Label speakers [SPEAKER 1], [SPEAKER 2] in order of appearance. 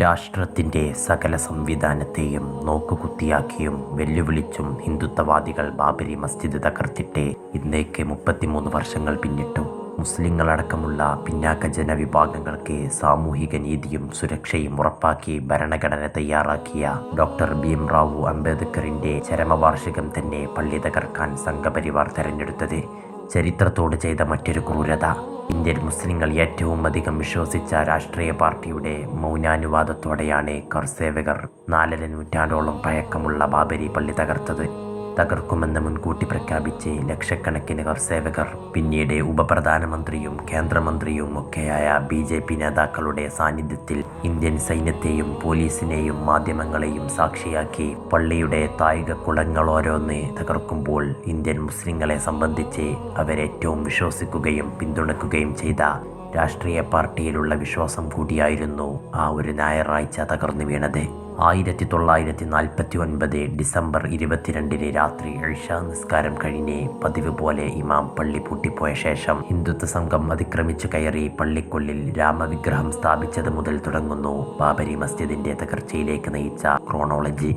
[SPEAKER 1] രാഷ്ട്രത്തിന്റെ സകല സംവിധാനത്തെയും നോക്കുകുത്തിയാക്കിയും വെല്ലുവിളിച്ചും ഹിന്ദുത്വവാദികൾ ബാബരി മസ്ജിദ് തകർത്തിട്ട് ഇന്നേക്ക് മുപ്പത്തിമൂന്ന് വർഷങ്ങൾ പിന്നിട്ടു. മുസ്ലിങ്ങളടക്കമുള്ള പിന്നാക്ക ജനവിഭാഗങ്ങൾക്ക് സാമൂഹിക നീതിയും സുരക്ഷയും ഉറപ്പാക്കി ഭരണഘടന തയ്യാറാക്കിയ ഡോക്ടർ ഭീം അംബേദ്കറിന്റെ ചരമവാർഷികം തന്നെ പള്ളി തകർക്കാൻ സംഘപരിവാർ തെരഞ്ഞെടുത്തത് ചരിത്രത്തോട് ചെയ്ത മറ്റൊരു ക്രൂരത. ഇന്ത്യൻ മുസ്ലിങ്ങൾ ഏറ്റവും അധികം വിശ്വസിച്ച രാഷ്ട്രീയ പാർട്ടിയുടെ മൗനാനുവാദത്തോടെയാണ് കർസേവകർ നാലര നൂറ്റാണ്ടോളം പഴക്കമുള്ള ബാബരി പള്ളി തകർത്തത്. തകർക്കുമെന്ന് മുൻകൂട്ടി പ്രഖ്യാപിച്ച് ലക്ഷക്കണക്കിന് കർസേവകർ പിന്നീട് ഉപപ്രധാനമന്ത്രിയും കേന്ദ്രമന്ത്രിയും ഒക്കെയായ ബി ജെ പി നേതാക്കളുടെ സാന്നിധ്യത്തിൽ ഇന്ത്യൻ സൈന്യത്തെയും പോലീസിനെയും മാധ്യമങ്ങളെയും സാക്ഷിയാക്കി പള്ളിയുടെ തായിക കുളങ്ങൾ ഓരോന്ന് തകർക്കുമ്പോൾ ഇന്ത്യൻ മുസ്ലിങ്ങളെ സംബന്ധിച്ച് അവരേറ്റവും വിശ്വസിക്കുകയും പിന്തുണക്കുകയും ചെയ്ത രാഷ്ട്രീയ പാർട്ടിയിലുള്ള വിശ്വാസം കൂടിയായിരുന്നു ആ ഒരു ഞായറാഴ്ച തകർന്നു വീണത്. ആയിരത്തി തൊള്ളായിരത്തി നാൽപ്പത്തി ഒൻപത് ഡിസംബർ ഇരുപത്തിരണ്ടിന് രാത്രി ഇഷ നിസ്കാരം കഴിഞ്ഞ് പതിവ് പോലെ ഇമാം പള്ളി പൂട്ടിപ്പോയ ശേഷം ഹിന്ദുത്വ സംഘം അതിക്രമിച്ചു കയറി പള്ളിക്കുള്ളിൽ രാമവിഗ്രഹം സ്ഥാപിച്ചത് മുതൽ തുടങ്ങുന്നു. ബാബരി മസ്ജിദിന്റെ തകർച്ചയിലേക്ക് നയിച്ച ക്രോണോളജി